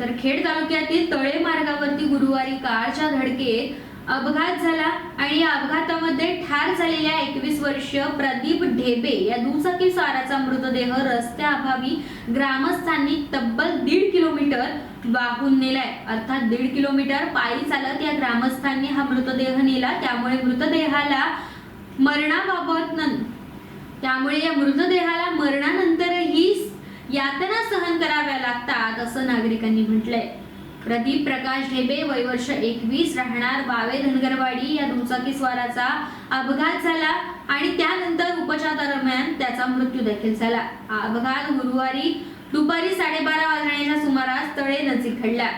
तर खेड तालुक्यातील तळे मार्गावरती गुरुवारी कारच्या धडकेत अपघात झाला आणि या अपघातामध्ये ठार झालेल्या एकवीस वर्षीय प्रदीप ढेबे या दुचाकी स्वाराचा मृतदेह रस्त्याअभावी ग्रामस्थांनी तब्बल दीड किलोमीटर वाहून नेलाय. अर्थात दीड किलोमीटर पायी चालत या ग्रामस्थांनी हा मृतदेह नेला. त्यामुळे मृतदेहाला मरणाबाबत त्यामुळे या मृतदेहाला असं नागरिकांनी म्हटलंय. प्रदीप प्रकाश ढेबे वय वर्ष एकवीस राहणार बावे धनगरवाडी या दुचाकी स्वाराचा अपघात झाला आणि त्यानंतर उपचार दरम्यान त्याचा मृत्यू देखील झाला. हा अपघात गुरुवारी दुपारी साडेबारा वाजण्याच्या सुमारास तळे नजीक घडला.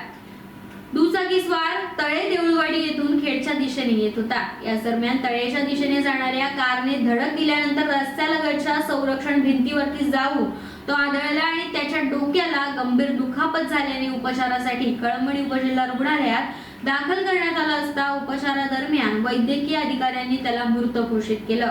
दुचाकी स्वार तळे देऊळवाडी येथून खेडच्या दिशेने येत होता. या दरम्यान तळेच्या दिशेने जाणाऱ्या कारने धडक दिल्यानंतर रस्त्यालगतच्या संरक्षण भिंतीवरती जाऊन तो आदळला आणि त्याच्या डोक्याला गंभीर दुखापत झाल्याने उपचारासाठी कळंबणी उपजिल्हा रुग्णालयात दाखल करण्यात आला असता उपचारादरम्यान वैद्यकीय अधिकाऱ्यांनी त्याला मृत घोषित केलं.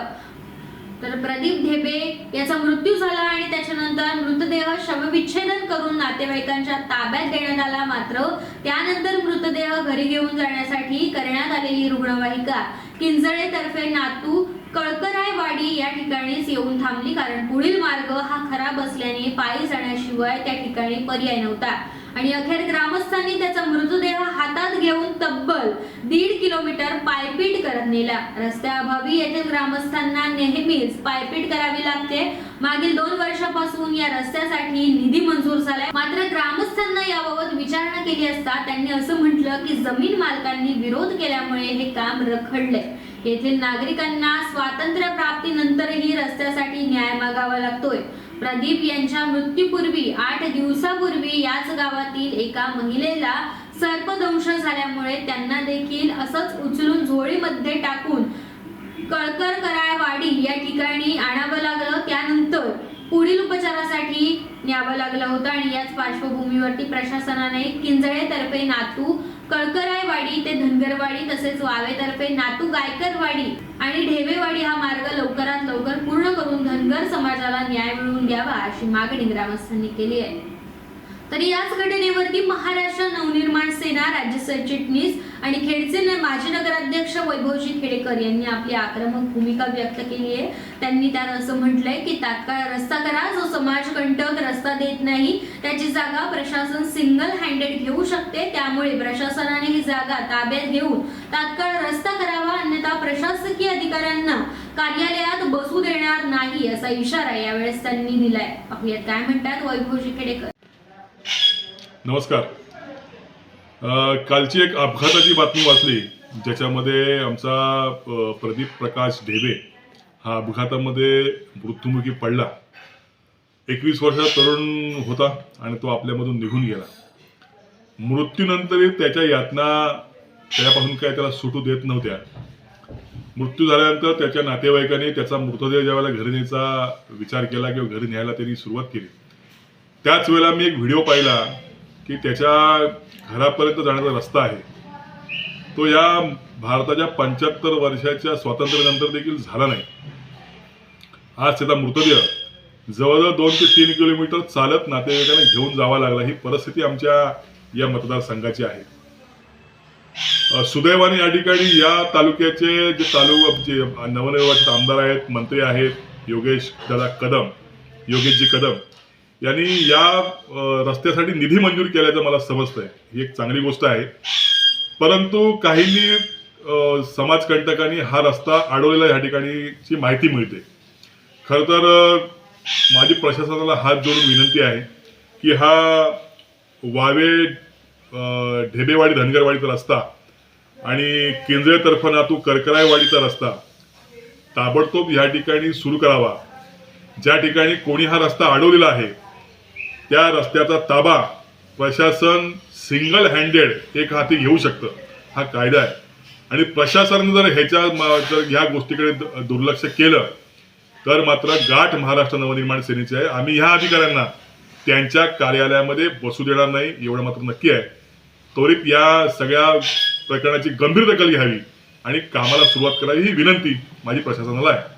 तर प्रदीप ढेबे याचा मृत्यू झाला आणि त्याच्यानंतर मृतदेह शवविच्छेदन करून नातेवाईकांच्या ताब्यात देण्यात आला. मात्र त्यानंतर मृतदेह घरी घेऊन जाण्यासाठी करण्यात आलेली रुग्णवाहिका किंजळेतर्फे नातू कळकरायवाडी या ठिकाणीच येऊन थांबली. कारण पुढील मार्ग हा खराब असल्याने पायी जाण्याशिवाय त्या ठिकाणी पर्याय नव्हता. आणि अखेर ग्रामस्थांनी त्याचा मृतदेह हातात घेऊन तब्बल दीड किलोमीटर पायपीट करत नेला. रस्त्याअभावी येथील ग्रामस्थांना नेहमीच पायपीट करावी लागते. मागील दोन वर्षापासून या रस्त्यासाठी निधी मंजूर झालाय. मात्र ग्रामस्थांना याबाबत विचारणा केली असता त्यांनी असं म्हटलं की जमीन मालकांनी विरोध केल्यामुळे हे काम रखडले येथील नागरिकांना स्वातंत्र्य प्राप्तीनंतरही रस्त्यासाठी न्याय मागावा लागतोय. प्रदीप यांच्या मृत्यूपूर्वी आठ दिवसापूर्वी याच गावातील एका महिलेला सर्पदंश झाल्यामुळे त्यांना देखील असंच उचलून झोळीमध्ये टाकून कळकर करायवाडी या ठिकाणी आणावं लागलं. त्यानंतर पुढील उपचारासाठी न्यावं लागलं होतं आणि याच पार्श्वभूमीवरती प्रशासनाने किंजळेतर्फे नातू कळकर ते धनगरवाडी तसेच वावेतर्फे नातू गायकरवाडी आणि ढेवेवाडी हा मार्ग लवकरात लवकर पूर्ण करून धनगर समाजाला न्याय मिळवून द्यावा अशी मागणी ग्रामस्थांनी केली आहे. तर याच घटनेवरती महाराष्ट्र नवनिर्माण सेना राज्य सरचिटणीस आणि खेडचे माजी नगराध्यक्ष वैभवजी खेडेकर यांनी आपली आक्रमक भूमिका व्यक्त केली आहे. त्यांनी त्यानं असं म्हटलंय की तात्काळ रस्ता करा जो समाजकंटक रस्ता देत नाही त्याची जागा प्रशासन सिंगल हँडेड घेऊ शकते. त्यामुळे प्रशासनाने ही जागा ताब्यात घेऊन तात्काळ रस्ता करावा अन्यथा प्रशासकीय अधिकाऱ्यांना कार्यालयात बसू देणार नाही असा इशारा यावेळेस त्यांनी दिलाय. पाहूयात काय म्हणतात वैभवजी खेडेकर. नमस्कार. कालची एक अपघाताची बातमी वाचली ज्याच्यामध्ये आमचा प्रदीप प्रकाश ढेबे हा अपघातामध्ये मृत्युमुखी पडला. एकवीस वर्षाचा तरुण होता आणि तो आपल्यामधून निघून गेला. मृत्यूनंतरही त्याच्या यातना त्यापासून काय त्याला सुटू देत नव्हत्या. मृत्यू झाल्यानंतर त्याच्या नातेवाईकांनी त्याचा मृतदेह ज्यावेळेला घरी न्यायचा विचार केला किंवा घरी न्यायला त्यांनी सुरुवात केली. त्याच वेळेला मी एक व्हिडिओ पाहिला की त्याच्या घरापर्यंत जाण्याचा रस्ता आहे. तो या भारताच्या पंच्याहत्तर वर्षाच्या स्वातंत्र्यानंतर देखील झाला नाही. आज त्याचा मृतदेह जवळजवळ दोन ते तीन किलोमीटर चालत नातेवाईकांना घेऊन जावा लागला. ही परिस्थिती आमच्या या मतदारसंघाची आहे. सुदैवाने या ठिकाणी या तालुक्याचे जे तालुका जे नवनिर्वाचित आमदार आहेत मंत्री आहेत योगेश दादा कदम योगेशजी कदम यांनी या रस्त्यासाठी निधी मंजूर केल्याचं मला समजतंय. ही एक चांगली गोष्ट आहे. परंतु काहींनी समाजकंटकांनी हा रस्ता अडवलेला या ठिकाणीची माहिती मिळते. खरं तर माझी प्रशासनाला हात जोडून विनंती आहे की हा वावे ढेबेवाडी धनगरवाडीचा रस्ता आणि केंद्रीय तर्फे तू करकरायवाडीचा रस्ता ताबडतोब या ठिकाणी सुरू करावा. ज्या ठिकाणी कोणी हा रस्ता अडवलेला आहे त्या रस्त्याचा ताबा प्रशासन सिंगल हँडेड एक हाती घेऊ शकतं. हा कायदा आहे. आणि प्रशासनानं जर ह्याच्या जर ह्या गोष्टीकडे द- दुर्लक्ष केलं तर मात्र गाठ महाराष्ट्र नवनिर्माण सेनेची आहे. आम्ही ह्या अधिकाऱ्यांना त्यांच्या कार्यालयामध्ये बसू देणार नाही एवढं मात्र नक्की आहे. त्वरित या सगळ्या प्रकरणाची गंभीर दखल घ्यावी आणि कामाला सुरुवात करावी ही विनंती माझी प्रशासनाला आहे.